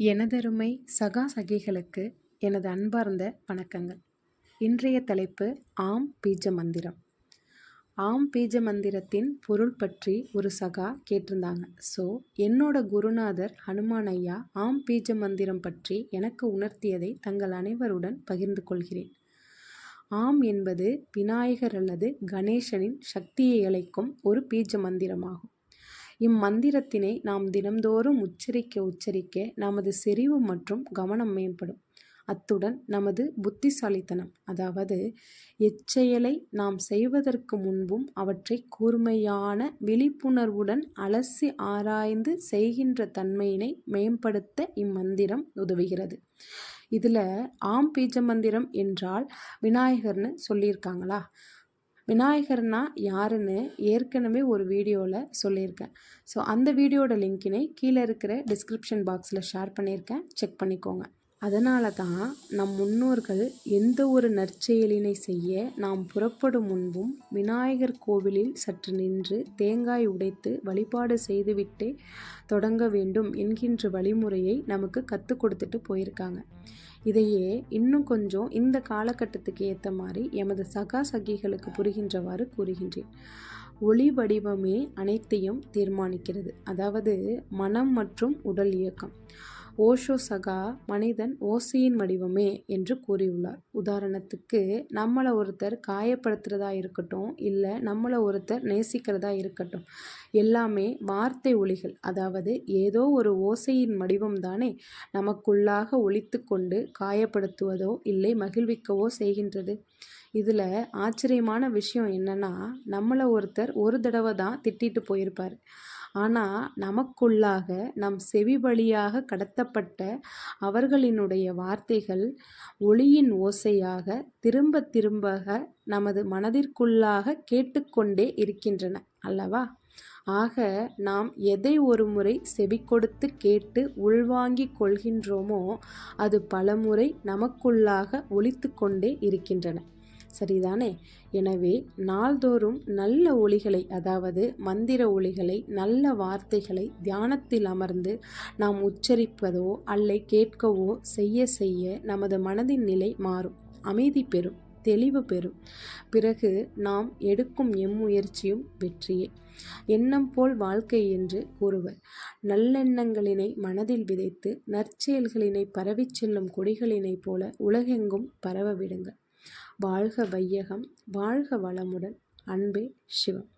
எனதருமை சகா சகிகளுக்கு எனது அன்பார்ந்த வணக்கங்கள். இன்றைய தலைப்பு ஆம் பீஜ மந்திரம். ஆம் பீஜ மந்திரத்தின் பொருள் பற்றி ஒரு சகா கேட்டிருந்தாங்க. ஸோ என்னோட குருநாதர் ஹனுமான் ஐயா ஆம் பீஜ மந்திரம் பற்றி எனக்கு உணர்த்தியதை தங்கள் அனைவருடன் பகிர்ந்து கொள்கிறேன். ஆம் என்பது விநாயகர் அல்லது கணேசனின் சக்தியை அழைக்கும் ஒரு பீஜ மந்திரமாகும். இம்மந்திரத்தினை நாம் தினம்தோறும் உச்சரிக்க உச்சரிக்க நமது செறிவு மற்றும் கவனம் மேம்படும். அத்துடன் நமது புத்திசாலித்தனம் அதாவது எச்செயலை நாம் செய்வதற்கு முன்பும் அவற்றை கூர்மையான விழிப்புணர்வுடன் அலசி ஆராய்ந்து செய்கின்ற தன்மையினை மேம்படுத்த இம்மந்திரம் உதவுகிறது. இதில் ஆம் பீஜ மந்திரம் என்றால் விநாயகர்னு சொல்லியிருக்காங்களா? விநாயகர்னா யாருன்னு ஏற்கனவே ஒரு வீடியோவில் சொல்லியிருக்கேன். ஸோ அந்த வீடியோட லிங்க்கினை கீழே இருக்கிற டிஸ்கிரிப்ஷன் பாக்ஸில் ஷேர் பண்ணியிருக்கேன். செக் பண்ணிக்கோங்க. அதனால தான் நம் முன்னோர்கள் எந்த ஒரு நற்செயலினை செய்ய நாம் புறப்படும் முன்பும் விநாயகர் கோவிலில் சற்று நின்று தேங்காய் உடைத்து வழிபாடு செய்துவிட்டே தொடங்க வேண்டும் என்கின்ற வழிமுறையை நமக்கு கற்றுக் கொடுத்துட்டு போயிருக்காங்க. இதையே இன்னும் கொஞ்சம் இந்த காலகட்டத்துக்கு ஏற்ற மாதிரி எமது சகா சகிகளுக்கு புரிகின்றவாறு கூறுகின்றேன். ஒளி வடிவமே அனைத்தையும் தீர்மானிக்கிறது. அதாவது மனம் மற்றும் உடல் இயக்கம். ஓஷோ சகா மனிதன் ஓசையின் வடிவமே என்று கூறியுள்ளார். உதாரணத்துக்கு நம்மளை ஒருத்தர் காயப்படுத்துகிறதா இருக்கட்டும் இல்லை நம்மளை ஒருத்தர் நேசிக்கிறதா இருக்கட்டும் எல்லாமே வார்த்தை ஒளிகள் அதாவது ஏதோ ஒரு ஓசையின் வடிவம் தானே நமக்குள்ளாக ஒழித்து கொண்டு காயப்படுத்துவதோ இல்லை மகிழ்விக்கவோ செய்கின்றது. இதில் ஆச்சரியமான விஷயம் என்னென்னா நம்மளை ஒருத்தர் ஒரு தடவை தான் திட்டிட்டு போயிருப்பார். ஆனால் நமக்குள்ளாக நம் செவி வழியாக கடத்தப்பட்ட அவர்களினுடைய வார்த்தைகள் ஒளியின் ஓசையாக திரும்ப திரும்ப நமது மனதிற்குள்ளாக கேட்டுக்கொண்டே இருக்கின்றன அல்லவா? ஆக நாம் எதை ஒரு முறை செவி கொடுத்து கேட்டு உள்வாங்கிக் கொள்கின்றோமோ அது பலமுறை நமக்குள்ளாக ஒழித்து கொண்டே இருக்கின்றன. சரிதானே? எனவே நாள்தோறும் நல்ல ஒளிகளை அதாவது மந்திர ஒளிகளை நல்ல வார்த்தைகளை தியானத்தில் அமர்ந்து நாம் உச்சரிப்பதோ அல்லை கேட்கவோ செய்ய செய்ய நமது மனதின் நிலை மாறும். அமைதி பெறும் தெளிவு பெறும். பிறகு நாம் எடுக்கும் எம்முயற்சியும் வெற்றியே. எண்ணம் போல் வாழ்க்கை என்று கூறுவர். நல்லெண்ணங்களினை மனதில் விதைத்து நற்செயல்களினை பரவிச் செல்லும் கொடிகளினைப் போல உலகெங்கும் பரவ விடுங்கள். வாழ்க வையகம் வாழ்க வளமுடன். அன்பே சிவம்.